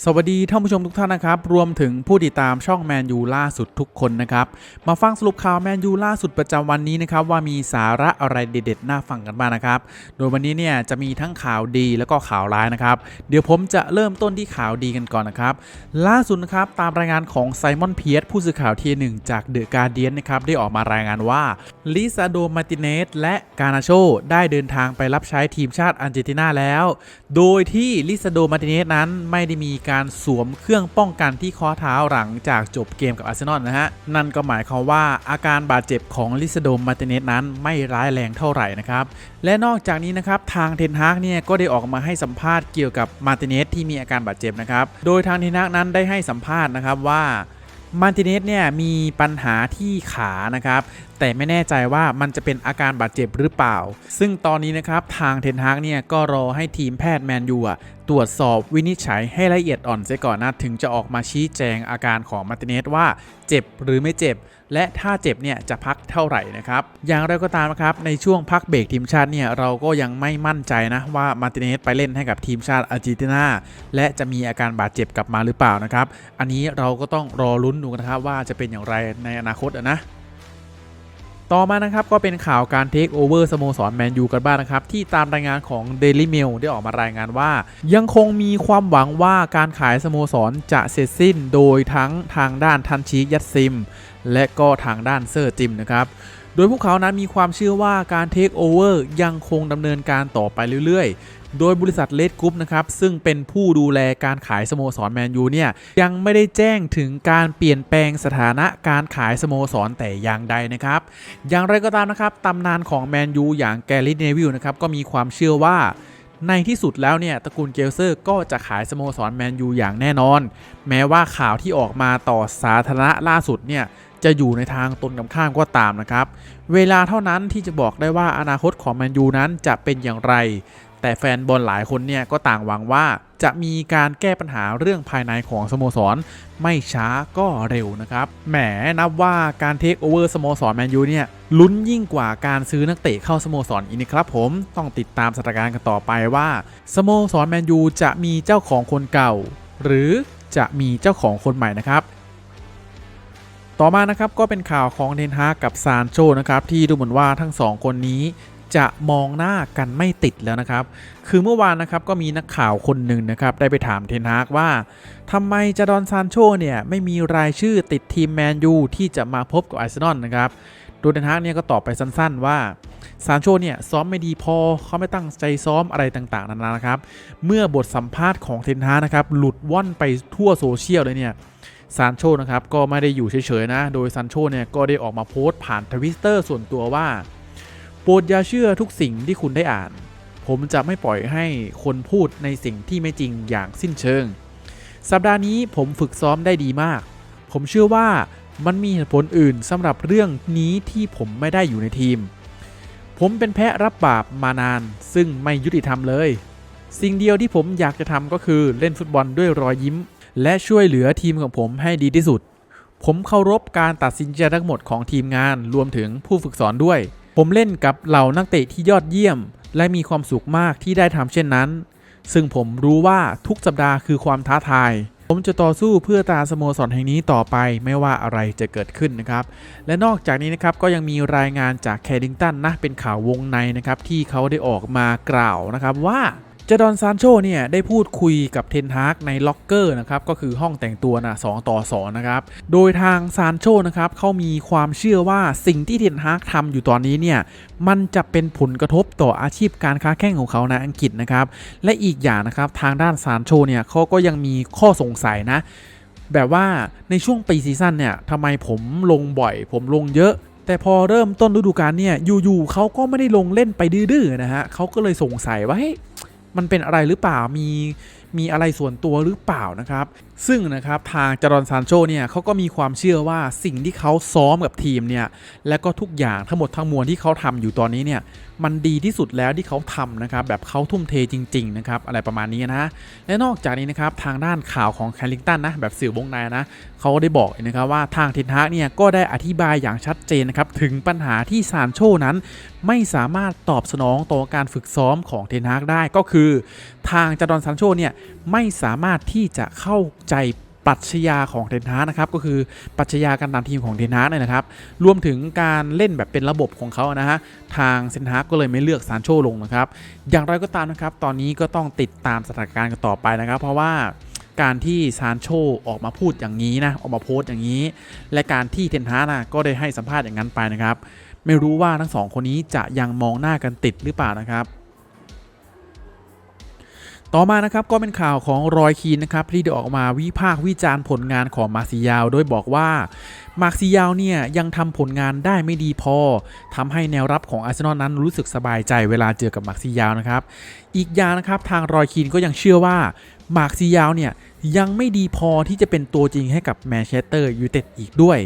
สวัสดีท่านผู้ชมทุกท่านนะครับ รวมถึงผู้ติดตามช่องแมนยูล่าสุดทุกคนนะครับ มาฟังสรุปข่าวแมนยูล่าสุดประจำวันนี้นะครับ ว่ามีสาระอะไรเด็ดๆน่าฟังกันบ้างนะครับ โดยวันนี้เนี่ยจะมีทั้งข่าวดีแล้วก็ข่าวร้ายนะครับ เดี๋ยวผมจะเริ่มต้นที่ข่าวดีกันก่อนนะครับ ล่าสุดนะครับตามรายงานของไซมอนเพียสผู้สื่อข่าวทีหนึ่งจากเดอะการเดียนนะครับได้ออกมารายงานว่าลิซาโดมาติเนสและกานาโชได้เดินทางไปรับใช้ทีมชาติอาร์เจนตินาแล้ว โดยที่ลิซาโดมาติเนสนั้นไม่ได้มีการสวมเครื่องป้องกันที่ข้อเท้าหลังจากจบเกมกับอาร์เซนอลนะฮะ นั่นก็หมายความว่าอาการบาดเจ็บของลิซโดมมาติเนสนั้นไม่ร้ายแรงเท่าไหร่นะครับ และนอกจากนี้นะครับทางเทนฮากเนี่ยก็ได้ออกมาให้สัมภาษณ์เกี่ยวกับมาติเนสที่มีอาการบาดเจ็บนะครับ โดยทางเทนฮากนั้นได้ให้สัมภาษณ์นะครับว่ามาร์ติเนสเนี่ยมีปัญหาที่ขานะครับ แต่ไม่แน่ใจว่ามันจะเป็นอาการบาดเจ็บหรือเปล่า ซึ่งตอนนี้นะครับทางเทนฮากเนี่ยก็รอให้ทีมแพทย์แมนยูอะตรวจสอบวินิจฉัยให้ละเอียดอ่อนเสียก่อนนะถึงจะออกมาชี้แจงอาการของมาร์ติเนสว่าเจ็บหรือไม่เจ็บ และถ้าเจ็บเนี่ยจะพักเท่าไหร่นะครับอย่างไรก็ตามนะครับในช่วงพักเบรกทีมชาติเนี่ยเราก็ยังไม่มั่นใจนะว่ามาร์ติเนสไปเล่นให้กับทีมชาติอาร์เจนตินาและจะมีอาการบาดเจ็บกลับมาหรือเปล่านะครับอันนี้เราก็ต้องรอลุ้นดูนะครับว่าจะเป็นอย่างไรในอนาคตนะ ต่อมานะครับก็เป็นข่าวการเทคโอเวอร์สโมสรแมนยูกันบ้างนะครับ ที่ตามรายงานของ Daily Mail ได้ออกมารายงานว่า ยังคงมีความหวังว่าการขายสโมสรจะเสร็จสิ้นโดยทั้งทางด้านทันชียัตซิม และก็ทางด้านเซอร์จิมนะครับโดยพวกเขานั้นมีความเชื่อว่าการเทคโอเวอร์ยังคงดำเนินการต่อไปเรื่อยๆ โดยบริษัทเลดกรุ๊ปนะครับซึ่งเป็นผู้ดูแลการขายสโมสรแมนยูเนี่ยยังไม่ได้แจ้งถึงการเปลี่ยนแปลงสถานะการขายสโมสรแต่อย่างใดนะครับ อย่างไรก็ตามนะครับตำนานของแมนยูอย่างแกรีเนวิลนะครับก็มีความเชื่อว่าในที่สุดแล้วเนี่ยตระกูลเกลเซอร์ก็จะขายสโมสรแมนยูอย่างแน่นอน แม้ว่าข่าวที่ออกมาต่อสาธารณะล่าสุดเนี่ยจะอยู่ในทางตรงกันข้ามก็ตามนะครับ เวลาเท่านั้นที่จะบอกได้ว่าอนาคตของแมนยูนั้นจะเป็นอย่างไร แต่แฟนบอลหลายคนเนี่ยก็ต่างหวังว่าจะมีการแก้ปัญหาเรื่องภายในของสโมสร ไม่ช้าก็เร็วนะครับ แหมนับว่าการเทคโอเวอร์สโมสรแมนยูเนี่ยลุ้นยิ่งกว่าการซื้อนักเตะเข้าสโมสรออีกนะครับผมต้องติดตามสถานการณ์กันต่อไปว่าสโมสรแมนยูจะมีเจ้าของคนเก่า หรือจะมีเจ้าของคนใหม่นะครับต่อมานะครับก็เป็นข่าวของเทนฮากกับซานโชนะครับที่ดูเหมือนว่าทั้งสองคนนี้ จะมองหน้ากันไม่ติดแล้วนะครับ คือเมื่อวานนะครับก็มีนักข่าวคนหนึ่งนะครับได้ไปถามเทนฮากว่าทำไมจาดอนซานโชเนี่ยไม่มีรายชื่อติดทีมแมนยูที่จะมาพบกับอาร์เซนอลนะครับโดยเทนฮากเนี่ยก็ตอบไปสั้นๆว่าซานโชเนี่ยซ้อมไม่ดีพอเขาไม่ตั้งใจซ้อมอะไรต่างๆนานานะครับ เมื่อบทสัมภาษณ์ของเทนฮากนะครับหลุดว่อนไปทั่วโซเชียลเลยเนี่ยซานโชนะครับก็ไม่ได้อยู่เฉยๆนะ โดยซานโชเนี่ยก็ได้ออกมาโพสต์ผ่านทวิตเตอร์ส่วนตัวว่า โปรดอย่าเชื่อทุกสิ่งที่คุณได้อ่าน ผมจะไม่ปล่อยให้คนพูดในสิ่งที่ไม่จริงอย่างสิ้นเชิง สัปดาห์นี้ผมฝึกซ้อมได้ดีมาก ผมเชื่อว่ามันมีเหตุผลอื่นสำหรับเรื่องนี้ที่ผมไม่ได้อยู่ในทีม ผมเป็นแพะรับบาปมานาน ซึ่งไม่ยุติธรรมเลย สิ่งเดียวที่ผมอยากจะทำก็คือเล่นฟุตบอลด้วยรอยยิ้ม และช่วยเหลือทีมของผมให้ดีที่สุด ผมเคารพการตัดสินใจทั้งหมดของทีมงานรวมถึงผู้ฝึกสอนด้วย ผมเล่นกับเหล่านักเตะที่ยอดเยี่ยม และมีความสุขมากที่ได้ทำเช่นนั้น ซึ่งผมรู้ว่าทุกสัปดาห์คือความท้าทาย ผมจะต่อสู้เพื่อตาสโมสรแห่งนี้ต่อไปไม่ว่าอะไรจะเกิดขึ้นนะครับ และนอกจากนี้นะครับก็ยังมีรายงานจากแคดิงตันนะเป็นข่าววงในนะครับที่เขาได้ออกมากล่าวนะครับว่า จดอนซานโชเนี่ยได้พูดคุยกับเทนฮากในล็อกเกอร์นะครับก็คือห้องแต่งตัวนะสต่อ2นะครับโดยทางซานโชนะครับเขามีความเชื่อว่าสิ่งที่เทนฮากทำอยู่ตอนนี้เนี่ยมันจะเป็นผลกระทบต่ออาชีพการค้าแข่งของเขาในอังกฤษนะครับและอีกอย่างนะครับทางด้านซานโชเนี่ยเขาก็ยังมีข้อสงสัยนะแบบว่าในช่วงปีซีซั่นเนี่ยทำไมผมลงบ่อย ผมลงเยอะแต่พอเริ่มต้นฤดูกาลเนี่ยอยู่ๆเขาก็ไม่ได้ลงเล่นไปดื้อๆนะฮะเขาก็เลยสงสัยว่าเฮ้ย มันเป็นอะไรหรือเปล่ามี มีอะไรส่วนตัวหรือเปล่านะครับ ซึ่งนะครับทางจารอนซานโชเนี่ยเขาก็มีความเชื่อว่าสิ่งที่เขาซ้อมกับทีมเนี่ยและก็ทุกอย่างทั้งหมดทั้งมวลที่เขาทำอยู่ตอนนี้เนี่ยมันดีที่สุดแล้วที่เขาทำนะครับแบบเขาทุ่มเทจริงๆนะครับอะไรประมาณนี้นะและนอกจากนี้นะครับทางด้านข่าวของแคลิงตันนะแบบสื่อวงในนะเขาได้บอกนะครับว่าทางเทนฮากเนี่ยก็ได้อธิบายอย่างชัดเจนนะครับถึงปัญหาที่ซานโชนั้น ไม่สามารถตอบสนองต่อการฝึกซ้อมของเทนฮากได้ก็คือ ทางจาดอนซานโชเนี่ยไม่สามารถที่จะเข้าใจปรัชญาของเทนฮานะครับก็คือปรัชญาการนำทีมของเทนฮาเนี่ยนะครับรวมถึงการเล่นแบบเป็นระบบของเขานะฮะทางเซนฮากก็เลยไม่เลือกซานโชลงนะครับ อย่างไรก็ตามนะครับตอนนี้ก็ต้องติดตามสถานการณ์กันต่อไปนะครับ เพราะว่าการที่ซานโชออกมาพูดอย่างนี้นะออกมาโพสต์อย่างนี้ และการที่เทนฮานะก็ได้ให้สัมภาษณ์อย่างนั้นไปนะครับ ไม่รู้ว่าทั้งสองคนนี้จะยังมองหน้ากันติดหรือเปล่านะครับ ต่อมานะครับก็เป็นข่าวของรอยคีนนะครับที่ได้ออกมาวิพากษ์วิจารณ์ผลงานของมาร์ซิยาว โดยบอกว่ามาร์ซิยาวเนี่ยยังทำผลงานได้ไม่ดีพอทำให้แนวรับของอาร์เซนอลนั้นรู้สึกสบายใจเวลาเจอกับมาร์ซิยาวนะครับ อีกอย่างนะครับทางรอยคีนก็ยังเชื่อว่ามาร์ซิยาวเนี่ยยังไม่ดีพอที่จะเป็นตัวจริงให้กับแมนเชสเตอร์ยูไนเต็ดอีกด้วย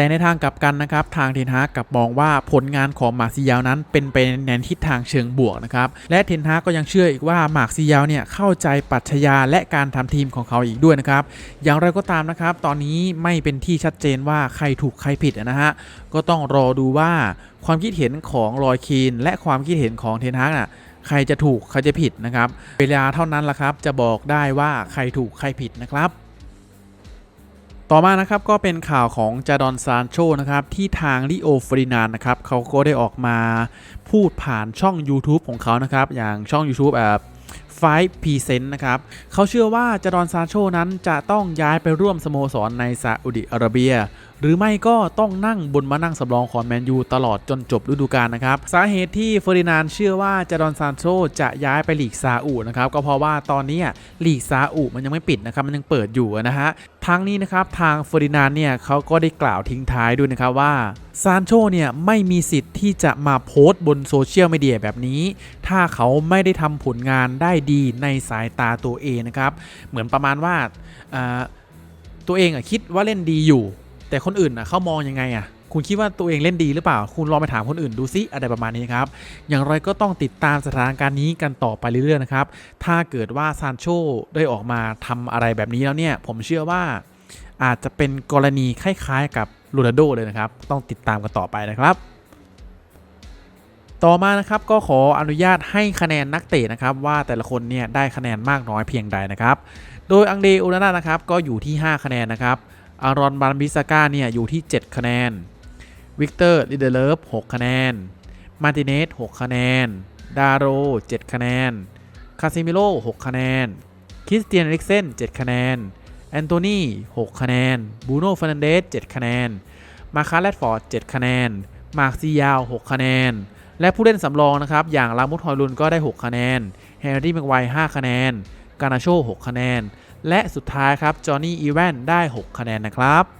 แต่ในทางกลับกันนะครับ ทางเทนฮากกับมองว่าผลงานของมาร์ซิยาวนั้นเป็นไปในทิศทางเชิงบวกนะครับ และเทนฮากก็ยังเชื่ออีกว่ามาร์ซิยาวเนี่ยเข้าใจปรัชญาและการทำทีมของเขาอีกด้วยนะครับ อย่างไรก็ตามนะครับ ตอนนี้ไม่เป็นที่ชัดเจนว่าใครถูกใครผิดนะฮะ ก็ต้องรอดูว่าความคิดเห็นของรอยคีนและความคิดเห็นของเทนฮากน่ะใครจะถูกใครจะผิดนะครับ เวลาเท่านั้นละครับ จะบอกได้ว่าใครถูกใครผิดนะครับ ต่อมานะครับก็เป็นข่าวของจาดอนซานโชนะครับที่ทางลิโอฟรินานนะครับเขาก็ได้ออกมาพูดผ่านช่อง YouTube ของเขานะครับอย่างช่อง YouTube แบบ5 p r c e n t นะครับ เขาเชื่อว่าจาดอนซานโชนั้นจะต้องย้ายไปร่วมสโมสรในซาอุดิอาระเบีย หรือไม่ก็ต้องนั่งบนมานั่งสำรองของแมนยูตลอดจนจบฤดูกาลนะครับ สาเหตุที่เฟอร์ดินานเชื่อว่าจาดอนซานโชจะย้ายไปลีกซาอุนะครับก็เพราะว่าตอนนี้ลีกซาอุมันยังไม่ปิดนะครับมันยังเปิดอยู่นะฮะทั้งนี้นะครับทางเฟอร์ดินานเนี่ยเขาก็ได้กล่าวทิ้งท้ายด้วยนะครับว่าซานโชเนี่ยไม่มีสิทธิ์ที่จะมาโพสต์บนโซเชียลมีเดียแบบนี้ ถ้าเขาไม่ได้ทำผลงานได้ดีในสายตาตัวเองนะครับ เหมือนประมาณว่าอ่าตัวเองอะคิดว่าเล่นดีอยู่ แต่คนอื่นอะเขามองยังไงอะคุณคิดว่าตัวเองเล่นดีหรือเปล่า คุณลองไปถามคนอื่นดูซิอะไรประมาณนี้ครับ อย่างไรก็ต้องติดตามสถานการณ์นี้กันต่อไปเรื่อยๆนะครับ ถ้าเกิดว่าซานโชได้ออกมาทำอะไรแบบนี้แล้วเนี่ย ผมเชื่อว่าอาจจะเป็นกรณีคล้ายๆกับโรนัลโดเลยนะครับ ต้องติดตามกันต่อไปนะครับ ต่อมานะครับก็ขออนุญาตให้คะแนนนักเตะนะครับ ว่าแต่ละคนเนี่ยได้คะแนนมากน้อยเพียงใดนะครับ โดยอังเดโอนาน่านะครับก็อยู่ที่ 5 คะแนนนะครับ อารอนบานบิสก้าเนี่ยอยู่ที่ 7 คะแนน วิกเตอร์ลิเดเลฟ6คะแนน มาร์ติเนส6คะแนน ดาโร 7 คะแนน คาซิมิโล 6 คะแนน คริสเตียนเอริกเซน 7 คะแนน แอนโทนี 6 คะแนน บูโน่ฟ r นันเดส 7 คะแนน มาคาร์แรดฟอร์ด 7 คะแนน มาร์คซียาว 6 คะแนน และผู้เล่นสำรองนะครับ อย่างลามุทฮอยลุนก็ได้ 6 คะแนน แฮร์รี่แม็กไวร์5คะแนน กานาโช 6 คะแนน และสุดท้ายครับจอห์นนี่อีแวนได้ 6 คะแนนนะครับ